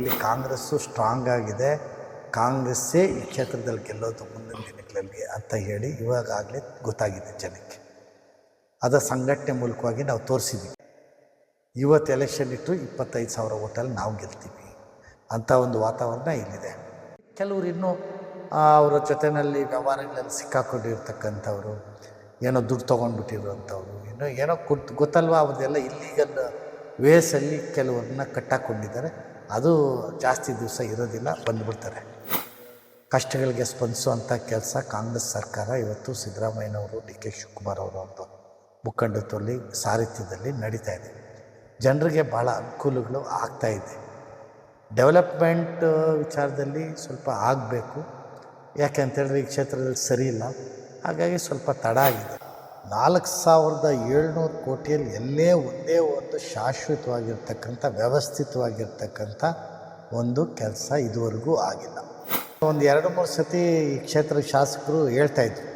ಇಲ್ಲಿ ಕಾಂಗ್ರೆಸ್ಸು ಸ್ಟ್ರಾಂಗ್ ಆಗಿದೆ. ಕಾಂಗ್ರೆಸ್ಸೇ ಈ ಕ್ಷೇತ್ರದಲ್ಲಿ ಗೆಲ್ಲೋದು ಮುಂದಿನ ದಿನಗಳಲ್ಲಿ ಅಂತ ಹೇಳಿ ಇವಾಗಲೇ ಗೊತ್ತಾಗಿದೆ ಜನಕ್ಕೆ. ಅದರ ಸಂಘಟನೆ ಮೂಲಕವಾಗಿ ನಾವು ತೋರಿಸಿದ್ವಿ. ಇವತ್ತು ಎಲೆಕ್ಷನ್ ಇಟ್ಟು ಇಪ್ಪತ್ತೈದು ಸಾವಿರ ಓಟಲ್ಲಿ ನಾವು ಗೆಲ್ತೀವಿ ಅಂಥ ಒಂದು ವಾತಾವರಣ ಇಲ್ಲಿದೆ. ಕೆಲವರು ಇನ್ನೂ ಅವರ ಜೊತೆಯಲ್ಲಿ ವ್ಯವಹಾರಗಳಲ್ಲಿ ಸಿಕ್ಕಾಕೊಂಡಿರ್ತಕ್ಕಂಥವ್ರು, ಏನೋ ದುಡ್ಡು ತೊಗೊಂಡ್ಬಿಟ್ಟಿರುವಂಥವ್ರು, ಇನ್ನೂ ಏನೋ ಕೊಟ್ಟು ಗೊತ್ತಲ್ವಾ ಅವ್ರದ್ದೆಲ್ಲ ಇಲ್ಲೀಗಲ್ ವೇಸಲ್ಲಿ ಕೆಲವ್ರನ್ನ ಕಟ್ಟಾಕೊಂಡಿದ್ದಾರೆ. ಅದು ಜಾಸ್ತಿ ದಿವಸ ಇರೋದಿಲ್ಲ, ಬಂದುಬಿಡ್ತಾರೆ. ಕಷ್ಟಗಳಿಗೆ ಸ್ಪಂದಿಸುವಂಥ ಕೆಲಸ ಕಾಂಗ್ರೆಸ್ ಸರ್ಕಾರ ಇವತ್ತು ಸಿದ್ದರಾಮಯ್ಯನವರು, ಡಿ ಕೆ ಶಿವಕುಮಾರ್ ಅವರು ಅಂತ ಮುಖಂಡತ್ವದಲ್ಲಿ, ಸಾರಥ್ಯದಲ್ಲಿ ನಡೀತಾ ಇದೆ. ಜನರಿಗೆ ಭಾಳ ಅನುಕೂಲಗಳು ಆಗ್ತಾ ಇದೆ. ಡೆವಲಪ್ಮೆಂಟ್ ವಿಚಾರದಲ್ಲಿ ಸ್ವಲ್ಪ ಆಗಬೇಕು. ಯಾಕೆ ಅಂತೇಳಿದ್ರೆ ಈ ಕ್ಷೇತ್ರದಲ್ಲಿ ಸರಿ ಇಲ್ಲ. ಹಾಗಾಗಿ ಸ್ವಲ್ಪ ತಡ ಆಗಿದೆ. ನಾಲ್ಕು ಸಾವಿರದ ಏಳ್ನೂರು ಕೋಟಿಯಲ್ಲಿ ಎಲ್ಲೇ ಒಂದೇ ಒಂದು ಶಾಶ್ವತವಾಗಿರ್ತಕ್ಕಂಥ, ವ್ಯವಸ್ಥಿತವಾಗಿರ್ತಕ್ಕಂಥ ಒಂದು ಕೆಲಸ ಇದುವರೆಗೂ ಆಗಿಲ್ಲ. ಒಂದು ಎರಡು ಮೂರು ಸತಿ ಈ ಕ್ಷೇತ್ರದ ಶಾಸಕರು ಹೇಳ್ತಾಯಿದ್ರು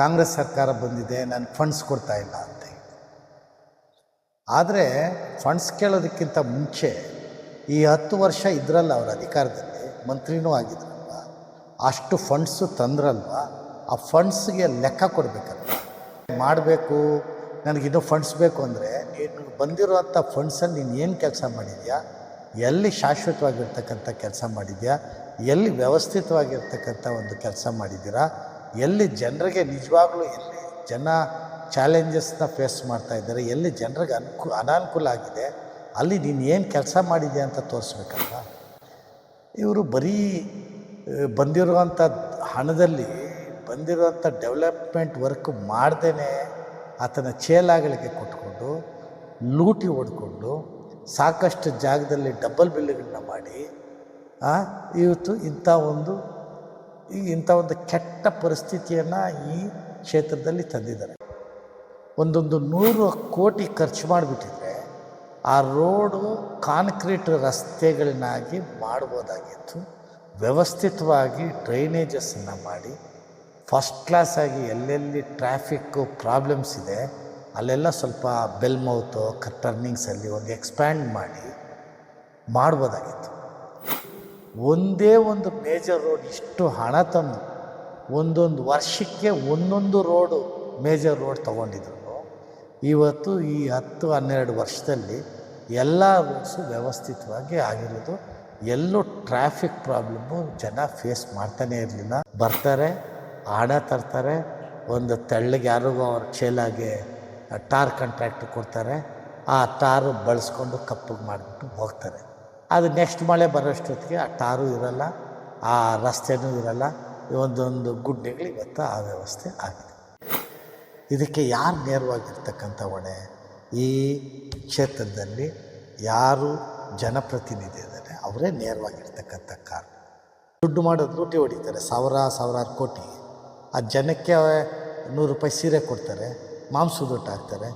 ಕಾಂಗ್ರೆಸ್ ಸರ್ಕಾರ ಬಂದಿದೆ ನಾನು ಫಂಡ್ಸ್ ಕೊಡ್ತಾ ಇಲ್ಲ ಅಂತ ಆದರೆ ಫಂಡ್ಸ್ ಕೇಳೋದಕ್ಕಿಂತ ಮುಂಚೆ ಈ ಹತ್ತು ವರ್ಷ ಇದ್ರಲ್ಲ ಅವರ ಅಧಿಕಾರದಲ್ಲಿ, ಮಂತ್ರಿನೂ ಆಗಿದ್ರಲ್ವ? ಅಷ್ಟು ಫಂಡ್ಸು ತಂದ್ರಲ್ವ? ಆ ಫಂಡ್ಸ್ಗೆ ಲೆಕ್ಕ ಕೊಡಬೇಕಲ್ವ? ಮಾಡಬೇಕು ನನಗಿನ್ನೂ ಫಂಡ್ಸ್ ಬೇಕು ಅಂದರೆ, ನೀನು ಬಂದಿರುವಂಥ ಫಂಡ್ಸಲ್ಲಿ ನೀನು ಏನು ಕೆಲಸ ಮಾಡಿದ್ಯಾ? ಎಲ್ಲಿ ಶಾಶ್ವತವಾಗಿರ್ತಕ್ಕಂಥ ಕೆಲಸ ಮಾಡಿದ್ಯಾ? ಎಲ್ಲಿ ವ್ಯವಸ್ಥಿತವಾಗಿರ್ತಕ್ಕಂಥ ಒಂದು ಕೆಲಸ ಮಾಡಿದ್ದೀರಾ? ಎಲ್ಲಿ ಜನರಿಗೆ ನಿಜವಾಗ್ಲೂ ಎಲ್ಲಿ ಜನ ಚಾಲೆಂಜಸ್ನ ಫೇಸ್ ಮಾಡ್ತಾ ಇದ್ದಾರೆ, ಎಲ್ಲಿ ಜನರಿಗೆ ಅನುಕೂ, ಅನಾನುಕೂಲ ಆಗಿದೆ, ಅಲ್ಲಿ ನೀನು ಏನು ಕೆಲಸ ಮಾಡಿದ್ಯಾ ಅಂತ ತೋರಿಸ್ಬೇಕಲ್ವ? ಇವರು ಬರೀ, ಬಂದಿರುವಂಥ ಹಣದಲ್ಲಿ ಬಂದಿರುವಂಥ ಡೆವಲಪ್ಮೆಂಟ್ ವರ್ಕ್ ಮಾಡ್ದೇ ಆತನ ಚೇಲಾಗಳಿಗೆ ಕೊಟ್ಕೊಂಡು, ಲೂಟಿ ಹೊಡ್ಕೊಂಡು, ಸಾಕಷ್ಟು ಜಾಗದಲ್ಲಿ ಡಬ್ಬಲ್ ಬಿಲ್ಗಳನ್ನ ಮಾಡಿ ಇವತ್ತು ಇಂಥ ಒಂದು, ಈ ಇಂಥ ಒಂದು ಕೆಟ್ಟ ಪರಿಸ್ಥಿತಿಯನ್ನು ಈ ಕ್ಷೇತ್ರದಲ್ಲಿ ತಂದಿದ್ದಾರೆ. ಒಂದೊಂದು ನೂರು ಕೋಟಿ ಖರ್ಚು ಮಾಡಿಬಿಟ್ಟಿದ್ರೆ ಆ ರೋಡು ಕಾಂಕ್ರೀಟ್ ರಸ್ತೆಗಳನ್ನಾಗಿ ಮಾಡ್ಬೋದಾಗಿತ್ತು. ವ್ಯವಸ್ಥಿತವಾಗಿ ಡ್ರೈನೇಜಸ್ಸನ್ನು ಮಾಡಿ ಫಸ್ಟ್ ಕ್ಲಾಸಾಗಿ ಎಲ್ಲೆಲ್ಲಿ ಟ್ರಾಫಿಕ್ಕು ಪ್ರಾಬ್ಲಮ್ಸ್ ಇದೆ, ಅಲ್ಲೆಲ್ಲ ಸ್ವಲ್ಪ ಬೆಲ್ ಮೌತು ಟರ್ನಿಂಗ್ಸಲ್ಲಿ ಒಂದು ಎಕ್ಸ್ಪ್ಯಾಂಡ್ ಮಾಡಿ ಮಾಡ್ಬೋದಾಗಿತ್ತು. ಒಂದೇ ಒಂದು ಮೇಜರ್ ರೋಡ್ ಇಷ್ಟು ಹಣ ತಂದು ಒಂದೊಂದು ವರ್ಷಕ್ಕೆ ಒಂದೊಂದು ರೋಡು ಮೇಜರ್ ರೋಡ್ ತೊಗೊಂಡಿದ್ರು. ಇವತ್ತು ಈ ಹತ್ತು, ಹನ್ನೆರಡು ವರ್ಷದಲ್ಲಿ ಎಲ್ಲ ರೋಡ್ಸು ವ್ಯವಸ್ಥಿತವಾಗಿ ಆಗಿರೋದು. ಎಲ್ಲೂ ಟ್ರಾಫಿಕ್ ಪ್ರಾಬ್ಲಮ್ಮು ಜನ ಫೇಸ್ ಮಾಡ್ತಾನೇ ಇರಲಿಲ್ಲ. ಬರ್ತಾರೆ. ಹಣ ತರ್ತಾರೆ. ಒಂದು ತೆಳ್ಳಗೆ ಯಾರಿಗೂ ಅವ್ರ ಚೇಲಾಗೆ ಟಾರ್ ಕಾಂಟ್ರಾಕ್ಟ್ ಕೊಡ್ತಾರೆ. ಆ ಟಾರು ಬಳಸ್ಕೊಂಡು ಕಪ್ಪಗೆ ಮಾಡಿಬಿಟ್ಟು ಹೋಗ್ತಾರೆ. ಅದು ನೆಕ್ಸ್ಟ್ ಮಳೆ ಬರೋಷ್ಟೊತ್ತಿಗೆ ಆ ಟಾರು ಇರಲ್ಲ, ಆ ರಸ್ತೆನೂ ಇರಲ್ಲ. ಒಂದೊಂದು ಗುಡ್ಡೆಗಳು ಇವತ್ತು ಆ ವ್ಯವಸ್ಥೆ ಆಗಿದೆ. ಇದಕ್ಕೆ ಯಾರು ನೇರವಾಗಿರ್ತಕ್ಕಂಥ ಹೊಣೆ? ಈ ಕ್ಷೇತ್ರದಲ್ಲಿ ಯಾರು ಜನಪ್ರತಿನಿಧಿ ಇದ್ದಾರೆ, ಅವರೇ ನೇರವಾಗಿರ್ತಕ್ಕಂಥ ಕಾರಣ. ದುಡ್ಡು ಮಾಡೋದು ಲೂಟಿ ಹೊಡಿತಾರೆ, ಸಾವಿರ, ಸಾವಿರಾರು ಕೋಟಿ. ಆ ಜನಕ್ಕೆ ನೂರು ರೂಪಾಯಿ ಸೀರೆ ಕೊಡ್ತಾರೆ ಮಾಂಸದ ಊಟ ಹಾಕ್ತಾರೆ.